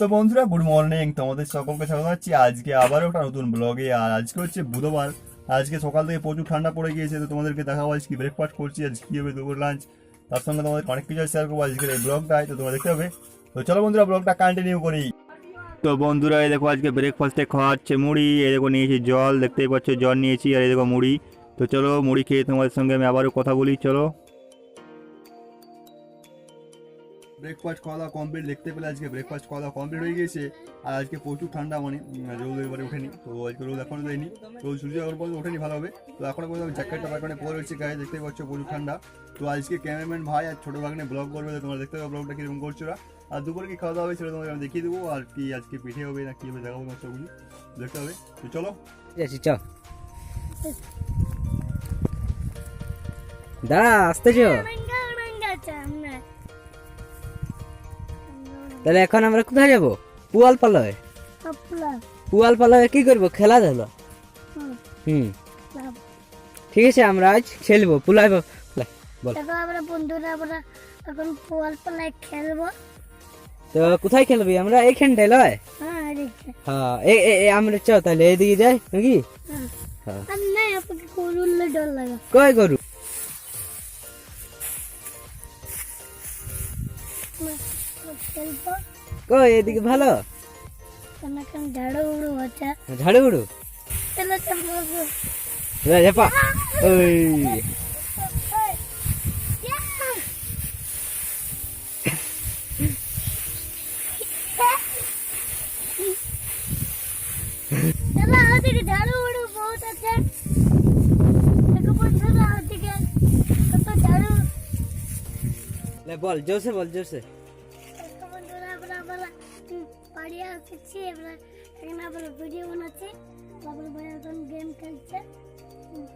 তো বন্ধুরা, good morning. তোমাদের সকলকে স্বাগত জানাচ্ছি। আজকে আবারও একটা নতুন ব্লগে আর আজকে হচ্ছে বুধবার। আজকে সকাল থেকে প্রচুর ঠান্ডা পড়ে গিয়েছে, তো তোমাদেরকে দেখাবো আজকে ব্রেকফাস্ট করছি আজ কী হবে দুপুর লাঞ্চ তার সঙ্গে তোমাদের অনেক কিছু শেয়ার করব আজকের এই ব্লগটাই তো তোমরা দেখতে হবে তো চলো বন্ধুরা ব্লগটা কন্টিনিউ করি। তো বন্ধুরা, এই দেখো আজকে ব্রেকফাস্টে খাওয়া হচ্ছে মুড়ি। এই দেখো নিয়েছি জল, দেখতেই পাচ্ছ জল নিয়েছি, আর এই দেখো মুড়ি। তো চলো মুড়ি খেয়ে তোমাদের সঙ্গে আমি আবারও কথা বলি, চলো। ব্রেকফাস্ট খাওয়া দাওয়া কমপ্লিট দেখতে পেলে আজকে ব্রেকফাস্ট খাওয়া দাওয়া কমপ্লিট হয়ে গেছে আর আজকে প্রচুর ঠান্ডা মানে রোদ এবারে ওঠেনি। তো আজকে রোদ এখনও দেয়নি। তো সূর্য এখন পর্যন্ত ওঠেনি ভালোভাবে তো এখনও পর্যন্ত জ্যাকেটটা বারকানে পরে রয়েছে গায়ে দেখতে পাচ্ছ প্রচুর ঠান্ডা। তো আজকে ক্যামেরাম্যান ভাই আর ছোটো ভাগনে ব্লগ করবে তোমরা দেখতে পাবে ব্লগটা কীরকম করছ। আর দুপুরে কি খাওয়া দাওয়া হবে সেটা তোমাদের আমি দেখিয়ে দেবো আর কি আজকে পিঠে হবে না কী হবে দেখাবো তোমার সবগুলি দেখতে হবে। তো চলো। যাচ্ছি চ দাঁড়া আসতে চো তাহলে এখন আমরা কোথায় যাব? পুয়াল পালয় পুয়াল পালয়ে কি করব? খেলা ধুলো হুম। ঠিক আছে আমরা আজ খেলব। পুলাই বল। আমরা বন্ধুরা আমরা এখন পোয়াল পালায় খেলব। তো কোথায় খেলবি? আমরা এইখানটায় লয়? হ্যাঁ এদিকে হ্যাঁ আমরা চ তাহলে এদিকে যাই নাকি? হ্যাঁ। গরু? খেলব কয় এদিকে ভালো? ঝাড়ু উড়ু হচ্ছে ঝাড়ু উড়ু চলো চলো ঝাপা ওই চলো ওদিকে ঝাড়ু উড়ু আসছি এখানে আমরা ভিডিও বানাচ্ছি। তারপরে ভাই এখন গেম খেলছে। হুম,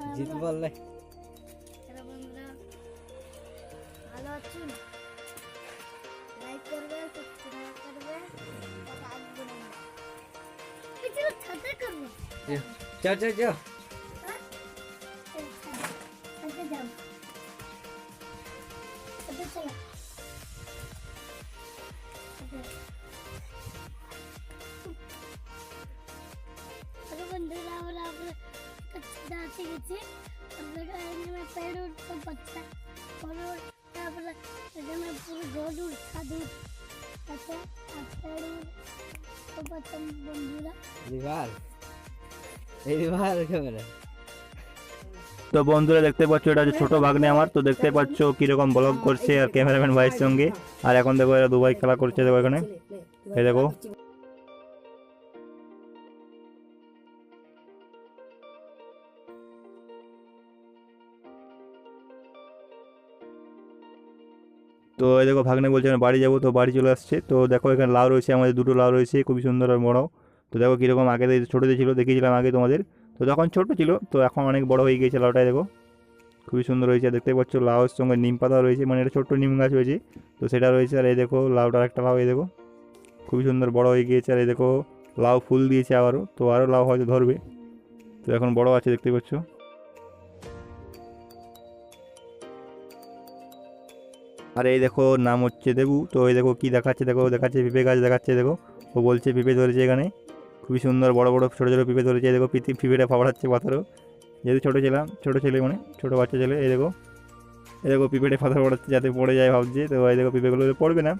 আর জিত আমরা- বল লে হ্যালো বন্ধুরা ভালো আছেন লাইক সাবস্ক্রাইব ছাতে করব গেছি আমরা এখানে পেড় উঠতে পারছে পরে তারপরে এখানে পুরো আছে আর পেড় উঠতে পারছে বন্ধুরা রিভার এই রিভার ক্যামেরা তো বন্ধুরা দেখতে পাচ্ছ এটা হচ্ছে ছোট ভাগ্নে আমার তো দেখতে পাচ্ছ কীরকম ব্লগ করছে আর ক্যামেরাম্যান ভাইয়ের সঙ্গে আর এখন দেখো এরা দুবাই খেলা করছে দেখো এখানে এই দেখো তো এই দেখো ভাগ্নে বলছে আমি বাড়ি যাব, তো বাড়ি চলে আসছে। তো দেখো এখানে লাউ রয়েছে, আমাদের দুটো লাউ রয়েছে, খুবই সুন্দর আর বড়। তো দেখো কীরকম আগে থেকে ছোটো ছিল, দেখিয়েছিলাম আগে তোমাদের। তো তখন ছোট ছিল, তো এখন অনেক বড় হয়ে গিয়েছে লাউটাই, দেখো। খুবই সুন্দর হয়েছে, দেখতে পাচ্ছ লাউয়ের সঙ্গে নিম পাতা রয়েছে মানে এটা ছোট্ট নিম গাছ হয়েছে। তো সেটা রয়েছে, আর এই দেখো লাউটার একটা লাউ, এই দেখো। খুবই সুন্দর বড় হয়ে গিয়েছে, আর এই দেখো লাউ ফুল দিয়েছে আবারও, তো আরও লাউ হয়তো ধরবে। তো এখন বড় আছে, দেখতে পাচ্ছ। আর এই দেখো, নাম হচ্ছে দেবু। তো এই দেখো কি দেখাচ্ছে, দেখো, দেখাচ্ছে পেঁপে গাছ দেখাচ্ছে, দেখো। ও বলছে পেঁপে ধরেছে এখানে। খুবই সুন্দর, বড় বড়, ছোটো ছোটো পেঁপে ধরেছে। দেখো পিতি পিঁপেটা ফাবড়াচ্ছে পাথরও। যেহেতু ছোটো ছিলাম, ছোটো ছেলে মানে ছোটো বাচ্চা ছেলে, এই দেখো। এই দেখো পিঁপেটে পাথর পড়াচ্ছে যাতে পড়ে যায় ভাবছে। তো এই দেখো পিঁপেগুলো পড়বে না।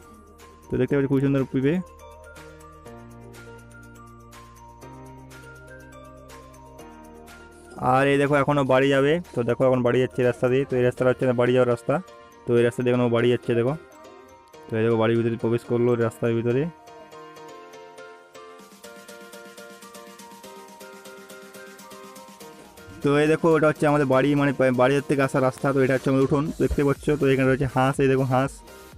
তো দেখতে পাচ্ছি খুব সুন্দর পিঁপে আর এই দেখো এখনও বাড়ি যাবে। তো দেখো এখন বাড়ি যাচ্ছে রাস্তা দিয়ে। তো এই রাস্তাটা হচ্ছে না বাড়ি যাওয়ার রাস্তা। তো এই রাস্তা দিয়ে এখনও বাড়ি যাচ্ছে, দেখো। তো এই দেখো, বাড়ির ভিতরে প্রবেশ করল রাস্তার ভিতরে। তো এই দেখো, এটা হচ্ছে আমাদের বাড়ি মানে বাড়ির থেকে আসা রাস্তা। তো এটা হচ্ছে আমাদের উঠোন, দেখতে পাচ্ছ? তো এখানে রয়েছে হাঁস, এই দেখো হাঁস।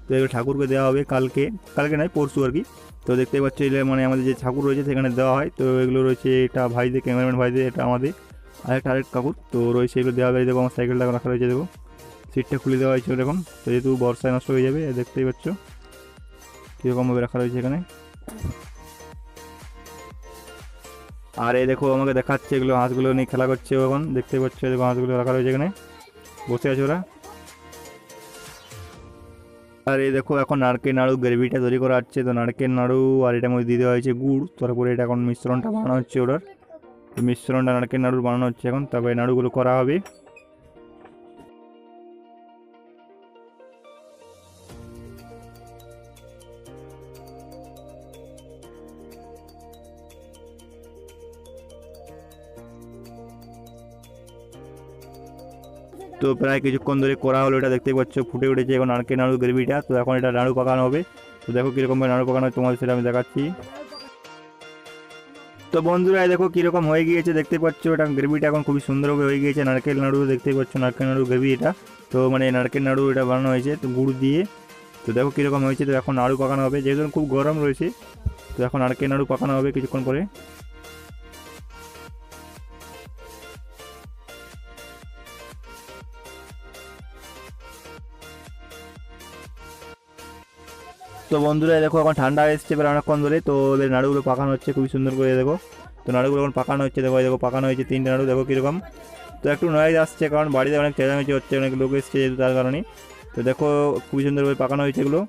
তো এগুলো ঠাকুরকে দেওয়া হবে কালকে। কালকে নয়, পরশু আর কি। তো দেখতে পাচ্ছ, এগুলো মানে আমাদের যে ঠাকুর রয়েছে, সেখানে দেওয়া হয়। তো এগুলো রয়েছে এটা ভাইদের, ক্যামেরাম্যান ভাইদের, এটা আমাদের। আরেকটা আরেক কাকুর, তো রয়েছে এগুলো দেওয়া হবে। দেখো, আমার সাইকেলটা রাখা রয়েছে, দেখো। সিটটা খুলে দেওয়া হয়েছে এরকম। তো যেহেতু বর্ষায় নষ্ট হয়ে যাবে, দেখতেই পাচ্ছ। কীরকমভাবে রাখা রয়েছে এখানে। আর এই দেখো, আমাকে দেখাচ্ছে এগুলো হাঁসগুলো নিয়ে খেলা করছে এখন। দেখতেই পাচ্ছ দেখো হাঁসগুলো রাখা রয়েছে এখানে। বসে আছে ওরা। আর এই দেখো, এখন নারকেল নাড়ু গ্রেভিটা তৈরি করা হচ্ছে। তো নারকেল নাড়ু আর এটার মধ্যে দিয়ে দেওয়া হয়েছে গুড়। তারপরে এটা এখন মিশ্রণটা বানানো হচ্ছে ওটার। মিশ্রণটা নারকেল নাড়ুর বানানো হচ্ছে এখন। তারপরে নাড়ুগুলো করা হবে। তো প্রায় কিছুক্ষণ ধরে করা হলো, এটা দেখতে পাচ্ছ, ফুটে উঠেছে এখন নারকেল নাড়ু গ্রেভিটা। তো এখন এটা নাড়ু পাকানো হবে। তো দেখো কীরকমভাবে নাড়ু পাকানো হয়, তোমাদের সেটা আমি দেখাচ্ছি। তো বন্ধুরা দেখো কীরকম হয়ে গিয়েছে, দেখতে পাচ্ছ, এটা গ্রেভিটা এখন খুবই সুন্দরভাবে হয়ে গিয়েছে। নারকেল নাড়ু, দেখতে পাচ্ছ, নারকেল নাড়ু গ্রেভি এটা। তো মানে নারকেল নাড়ু এটা বানানো হয়েছে, তো গুড় দিয়ে। তো দেখো কীরকম হয়েছে, তো এখন নাড়ু পাকানো হবে। যেহেতু খুব গরম রয়েছে, তো এখন নারকেল নাড়ু পাকানো হবে কিছুক্ষণ পরে। তো বন্ধুরা দেখো, এখন ঠান্ডা এসছে এবার অনেকক্ষণ ধরে তো ওদের নাড়ুগুলো পাকানো হচ্ছে, খুবই সুন্দর করে দেখো। তো নাড়ুগুলো এখন পাকানো হচ্ছে, দেখো দেখো, পাকানো হয়েছে তিনটে নাড়ু, দেখো কীরকম। তো একটু নয়েজ আসছে, কারণ বাড়িতে অনেক চেঁচামেচি হচ্ছে, অনেক লোক এসছে তার কারণে। তো দেখো, খুবই সুন্দরভাবে পাকানো হয়েছে এগুলো।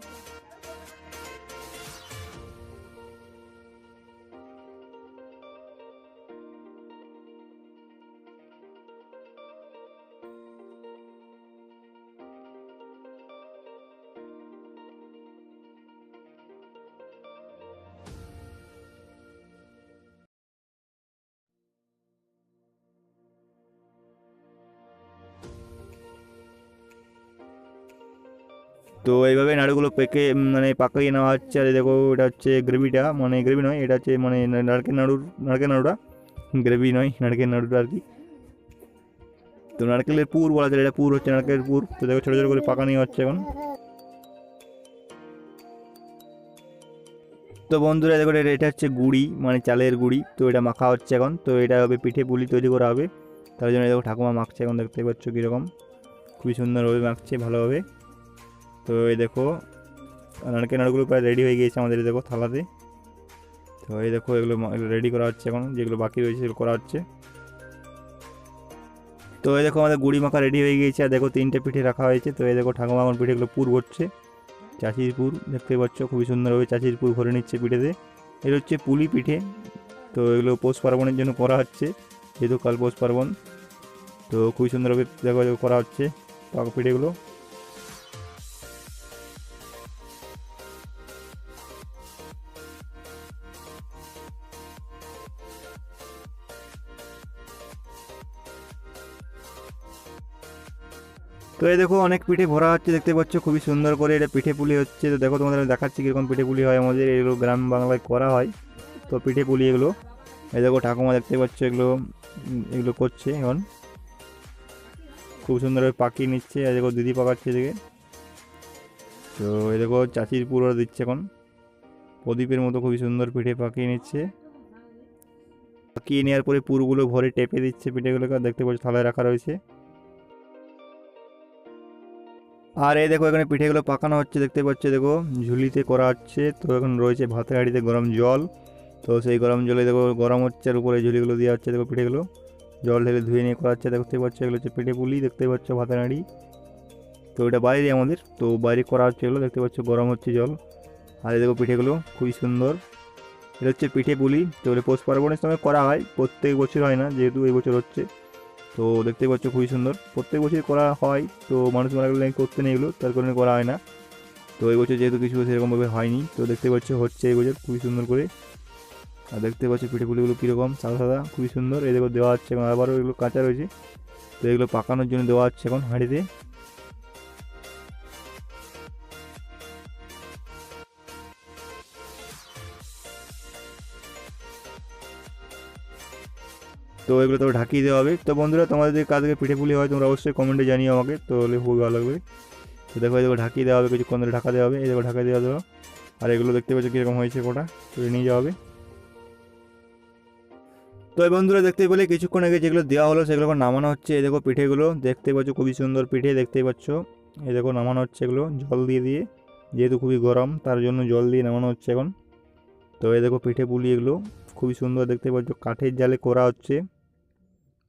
তো এইভাবে নাড়ুগুলো পেকে মানে পাকিয়ে নেওয়া হচ্ছে। আর দেখো, এটা হচ্ছে গ্রেভিটা মানে গ্রেভি নয়, এটা হচ্ছে মানে নারকেল নাড়ুর, নারকেল নাড়ুটা। গ্রেভি নয়, নারকেল নাড়ুটা আর কি। তো নারকেলের পুর বলা যায়, এটা পুর হচ্ছে নারকেলের পুর। তো দেখো, ছোটো ছোটো করে পাকানি হচ্ছে এখন। তো বন্ধুরা, দেখো, এটা হচ্ছে গুড়ি মানে চালের গুড়ি। তো এটা মাখা হচ্ছে এখন। তো এটা হবে পিঠে পুলি তৈরি করা হবে। তার জন্য দেখো, ঠাকুমা মাখছে এখন, দেখতে পাচ্ছ কীরকম। খুবই সুন্দরভাবে মাখছে, ভালোভাবে। তো এই দেখো, নারকেল নাড়ুগুলো প্রায় রেডি হয়ে গিয়েছে আমাদের দেখো থালাতে। তো এই দেখো, এগুলো রেডি করা হচ্ছে এখন, যেগুলো বাকি রয়েছে সেগুলো করা হচ্ছে। তো এই দেখো, আমাদের গুড়ি মাখা রেডি হয়ে গিয়েছে, আর দেখো তিনটে পিঠে রাখা হয়েছে। তো এই দেখো, ঠাকুমা এখন পিঠেগুলো পুর ভরছে। চাষির পুর দেখতে পাচ্ছ, খুবই সুন্দরভাবে চাষির পুর ভরে নিচ্ছে পিঠেতে। এটা হচ্ছে পুলি পিঠে। তো এগুলো পৌষ পার্বণের জন্য করা হচ্ছে, যেহেতু কাল পৌষ পার্বণ। তো খুবই সুন্দরভাবে দেখো করা হচ্ছে পিঠেগুলো। তো এই দেখো অনেক পিঠে ভরা হচ্ছে, দেখতে পাচ্ছ খুবই সুন্দর করে এটা পিঠে পুলি হচ্ছে। তো দেখো তোমাদের দেখাচ্ছি কীরকম পিঠে পুলি হয় আমাদের, এগুলো গ্রাম বাংলায় করা হয়। তো পিঠে পুলি এগুলো, এই দেখো ঠাকুমা দেখতে পাচ্ছ এগুলো এগুলো করছে এখন। খুব সুন্দরভাবে পাকিয়ে নিচ্ছে আর দেখো দিদি পাকাচ্ছে এদিকে। তো এই দেখো চাচির পুরো দিচ্ছে এখন। প্রদীপের মতো খুবই সুন্দর পিঠে পাকিয়ে নিচ্ছে। পাকিয়ে নেওয়ার পরে পুরগুলো ভরে টেপে দিচ্ছে পিঠেগুলোকে দেখতে পাচ্ছ থালায় রাখা রয়েছে। আর এই দেখো, এখানে পিঠেগুলো পাকানো হচ্ছে, দেখতে পাচ্ছ, দেখো, ঝুলিতে করা হচ্ছে। তো এখন রয়েছে ভাতের হাঁড়িতে গরম জল। তো সেই গরম জলে দেখো, গরম হচ্ছে আর উপরে ঝুলিগুলো দেওয়া হচ্ছে, দেখো পিঠেগুলো। জল ঢেলে ধুয়ে নিয়ে করা হচ্ছে, দেখতে পাচ্ছ, এগুলো হচ্ছে পিঠে পুলি, দেখতে পাচ্ছ, ভাতের হাঁড়ি। তো এটা বাইরে আমাদের, তো বাইরে করা হচ্ছে এগুলো, দেখতে পাচ্ছ, গরম হচ্ছে জল। আর দেখো পিঠেগুলো, খুবই সুন্দর। এটা হচ্ছে পিঠে পুলি, তো পৌষ পার্বণের সময় করা হয়, প্রত্যেক বছর হয় না, যেহেতু এই বছর হচ্ছে। তো দেখতে পাচ্ছ খুবই সুন্দর। প্রত্যেক বছর করা হয়, তো মানুষ মারা গেলে করতে নেই এগুলো, তার কারণে করা হয় না। তো এই বছর যেহেতু কিছু সেরকমভাবে হয়নি, তো দেখতে পাচ্ছ হচ্ছে এই বছর খুবই সুন্দর করে। আর দেখতে পাচ্ছ পিঠেপুলিগুলো কীরকম, সাদা সাদা, খুবই সুন্দর। এই দেখো দেওয়া হচ্ছে এবং আবারও এগুলো কাঁচা রয়েছে। তো এগুলো পাকানোর জন্য দেওয়া হচ্ছে এখন হাঁড়িতে। তো এগুলো তো ঢাকিয়ে দেওয়া হবে। তো বন্ধুরা, তোমাদের যদি কালকে পিঠে পুলি হয়, তোমরা অবশ্যই কমেন্টে জানিও আমাকে, তো হলে খুবই ভালো লাগবে। তো দেখো দেখো, ঢাকিয়ে দেওয়া হবে, কিছুক্ষণ ধরে ঢাকা দেওয়া হবে দেখো, ঢাকা দেওয়া দেওয়া। আর এগুলো দেখতে পাচ্ছ কীরকম হয়েছে কোটা তুলে নিয়ে যাওয়া হবে। তো এই বন্ধুরা দেখতে পেলে, কিছুক্ষণ আগে যেগুলো দেওয়া হলো, সেগুলো এখন নামানো হচ্ছে। এই দেখো, পিঠেগুলো, দেখতে পাচ্ছ খুবই সুন্দর পিঠে, দেখতেই পাচ্ছ। এই দেখো, নামানো হচ্ছে এগুলো, জল দিয়ে দিয়ে, যেহেতু খুবই গরম, তার জন্য জল দিয়ে নামানো হচ্ছে এখন। তো এই দেখো, পিঠে পুলি এগুলো। খুবই সুন্দর দেখতে পাচ্ছ, কাঠের জালে করা হচ্ছে।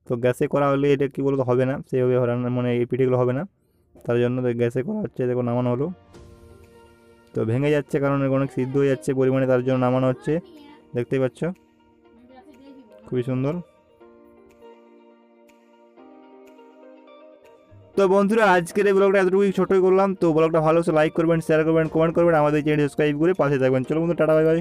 তো গ্যাসে করা হলে এটা কী বলতো, হবে না, সেইভাবে মানে এই পিঠেগুলো হবে না। তার জন্য গ্যাসে করা হচ্ছে, দেখো নামানো হলো। তো ভেঙে যাচ্ছে কারণ অনেক সিদ্ধ হয়ে যাচ্ছে পরিমাণে, তার জন্য নামানো হচ্ছে। দেখতেই পাচ্ছ? খুবই সুন্দর। তো বন্ধুরা, আজকের এই ব্লগটা এতটুকুই ছোটোই করলাম। তো ব্লগটা ভালো লাইক করবেন শেয়ার করবেন কমেন্ট করবেন, আমাদের চ্যানেল সাবস্ক্রাইব করে পাশে থাকবেন। চলো বন্ধু টাটা, বাই বাই।